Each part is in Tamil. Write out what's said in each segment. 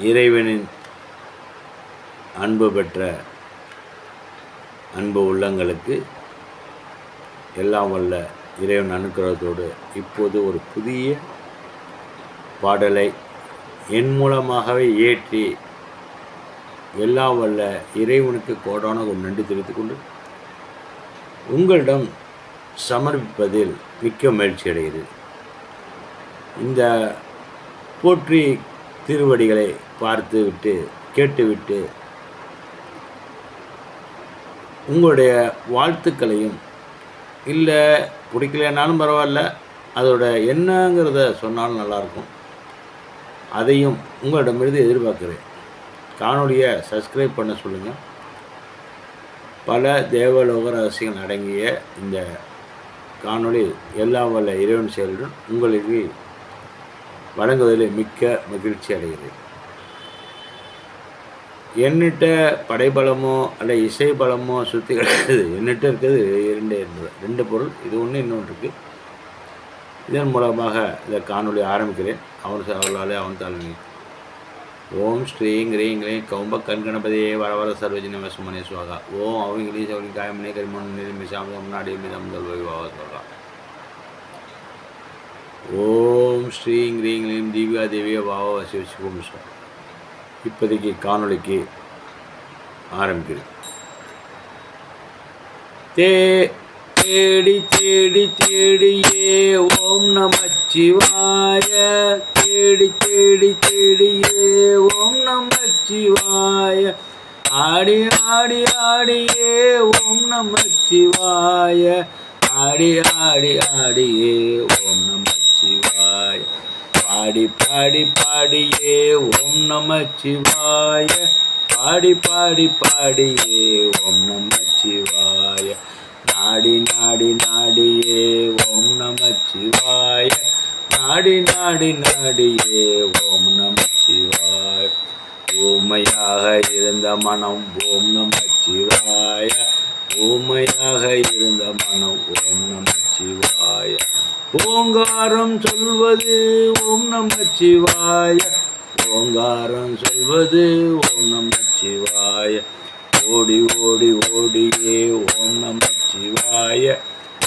இறைவனின் அன்பு பெற்ற அன்பு உள்ளங்களுக்கு எல்லாம் வல்ல இறைவன் அனுக்கிரகத்தோடு இப்போது ஒரு புதிய பாடலை என் மூலமாகவே ஏற்றி எல்லாம் வல்ல இறைவனுக்கு கோடான ஒரு நன்றி தெரிவித்துக் கொண்டு உங்களிடம் சமர்ப்பிப்பதில் மிக்க மகிழ்ச்சி அடைகிறது இந்த போற்றி திருவடிகளை பார்த்து விட்டு கேட்டுவிட்டு உங்களுடைய வாழ்த்துக்களையும் இல்லை பிடிக்கலனாலும் பரவாயில்ல அதோட என்னங்கிறத சொன்னாலும் நல்லாயிருக்கும். அதையும் உங்களிடமிருந்து எதிர்பார்க்குறேன். காணொலியை சப்ஸ்கிரைப் பண்ண சொல்லுங்கள் பல தேவலோக ரகசியங்கள் அடங்கிய இந்த காணொளி எல்லாம் வல்ல இறைவன் செயலுடன் உங்களுக்கு வழங்குவதில் மிக்க மகிழ்ச்சி அடைகிறேன். என்னிட்ட படைபலமோ அல்ல இசை பலமோ சுற்றி கிடையாது. என்னிட்ட இருக்கிறது இரண்டே இருந்தது ரெண்டு பொருள். இது ஒன்று இன்னொன்று இருக்குது இதன் மூலமாக இந்த காணொலி ஆரம்பிக்கிறேன். அவன் அவர்களாலே அவன் தாழ்மை ஓம் ஸ்ரீங் கிரீங் கிரீங் கௌம்ப கண்கணபதியே வர வர சர்வஜன வசமனே சுவாகா. ஓம் அவங்களே அவங்க காயமனே கரிமன் நிருமி சாமி முன்னாடி மீதம் சொல்வாக சொல்லலாம் சொல்கிறான் ஓம் ஸ்ரீங் கிரீங் கிரீம் திவ்யா தேவிய பாவ வசி சிவம். இப்போதைக்கு காணொளிக்கு ஆரம்பிக்கிறேன். தே தேடி தேடி தேடியே ஓம் நமச்சிவாய. தேடி தேடி தேடியே ஓம் நமச்சிவாய. ஆடி ஆடி ஆடியே ஓம் நமச்சிவாய. ஆடி ஆடி ஆடியே பாடி பாடியே ஓம் நம சிவாய. பாடி பாடி பாடியே ஓம் நம சிவாய. நாடி நாடி நாடியே ஓம் நம சிவாய. நாடி நாடி நாடியே ஓம் நம சிவாய. ஊமையாக இருந்த மனம் ஓம் நம சிவாய. ஊமையாக இருந்த மனம் ஓம் நம சிவாய ஓங்காரம் சொல்வது ஓம் நமச்சிவாய. ஓங்காரம் சொல்வது ஓம் நமச்சிவாய. ஓடி ஓடி ஓடியே ஓம் நமச்சிவாய.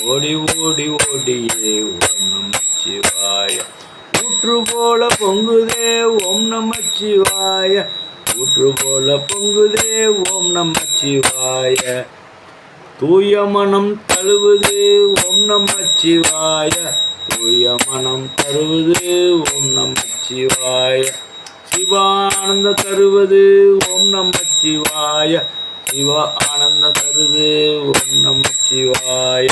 ஓடி ஓடி ஓடியே ஓம் நமச்சிவாய. ஊற்று போல பொங்குதே ஓம் நமச்சிவாய. ஊற்று போல பொங்குதே ஓம் நமச்சிவாய. தூய மனம் தழுவுது ஓம் நம சிவாய. தூய மனம் தருவது ஓம் நம சிவாய. சிவானந்த தருவது ஓம் நம சிவாய. சிவ ஆனந்த தருது ஓம் நம சிவாய.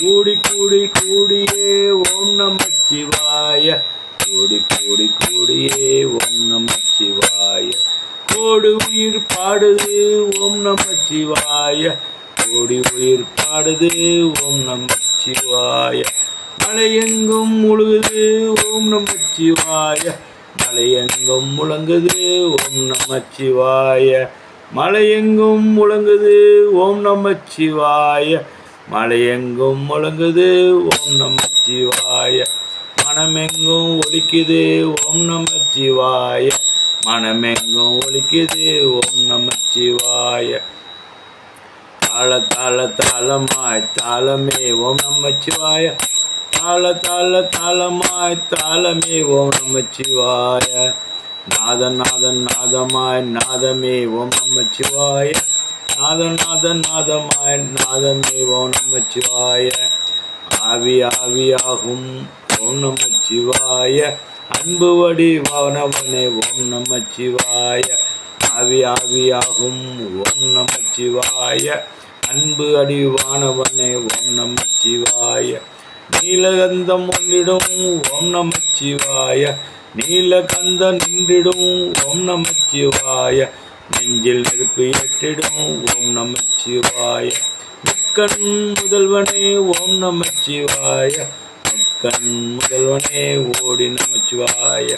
கூடி கூடி கூடியே ஓம் நம சிவாய. கூடி கூடி கூடியே ஓம் நம சிவாய. கோடு உயிர் பாடுது ஓம் நம சிவாய. ஓடி உயிர் பாடுது. ஓம் நமச்சிவாய மலையெங்கும் முழுகுது. ஓம் நமச்சிவாய மலையெங்கும் முழங்குது. ஓம் நமச்சிவாய மலையெங்கும் முழங்குது. ஓம் நமச்சிவாய மலையெங்கும் முழங்குது. ஓம் நமச்சிவாய மனமெங்கும் ஒலிக்குது. ஓம் நமச்சிவாய மனமெங்கும் ஒலிக்குது. ஓம் நமச்சிவாய தாள தாள தாளமாய் தாளமே ஓம் நமச்சிவாய தாள தாள தாளமாய் தாளமே ஓம் நமச்சிவாய நாதன் நாதன் நாதமாய் நாதமே ஓம் நமச்சிவாய நாதன் நாதன் நாதமாய் நாதமே ஓம் நமச்சிவாய ஆவி ஆவியாகும் ஓம் நமச்சிவாய அன்பு வடி வடிவானவனே ஓம் நமச்சிவாய ஆவி ஆவியாகும் ஓம் சிவாய அன்பு அடிவானவனே ஓம் நம சிவாய நீலகந்தம் ஒன்றிடும் ஓம் நம சிவாய நீலகந்த நின்றிடும் ஓம் நம சிவாய நெஞ்சில் நெருப்பு ஏற்றிடும் ஓம் நம சிவாய முக்கண் முதல்வனே ஓம் நம சிவாய முக்கண் முதல்வனே ஓடி நமச்சிவாய.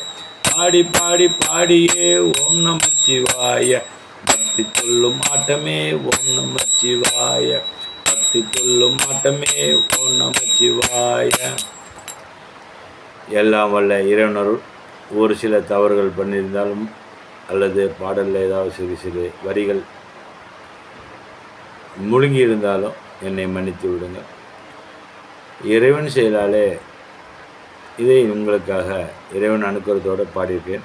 பாடி பாடி பாடியே ஓம் நமச்சிவாய பக்தி சொல்லும் ஆட்டமே ஓம் நமச்சிவாய பக்தி சொல்லும் ஆட்டமே ஓம் நமச்சிவாய எல்லாம் வல்ல இறைவனருள் ஒரு சில தவறுகள் பண்ணியிருந்தாலும் அல்லது பாடலில் ஏதாவது சிறு சிறு வரிகள் முழுங்கி இருந்தாலும் என்னை மன்னித்து விடுங்கள். இறைவன் செயலாலே இதை உங்களுக்காக இறைவன் அனுக்கிறதோடு பாடியிருக்கேன்.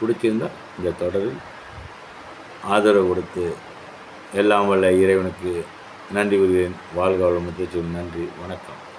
பிடிச்சிருந்தால் இந்த தொடரில் ஆதரவு கொடுத்து எல்லாம் வல்ல இறைவனுக்கு நன்றி கூறுகிறேன். வாழ்க வளமுத்து நன்றி. வணக்கம்.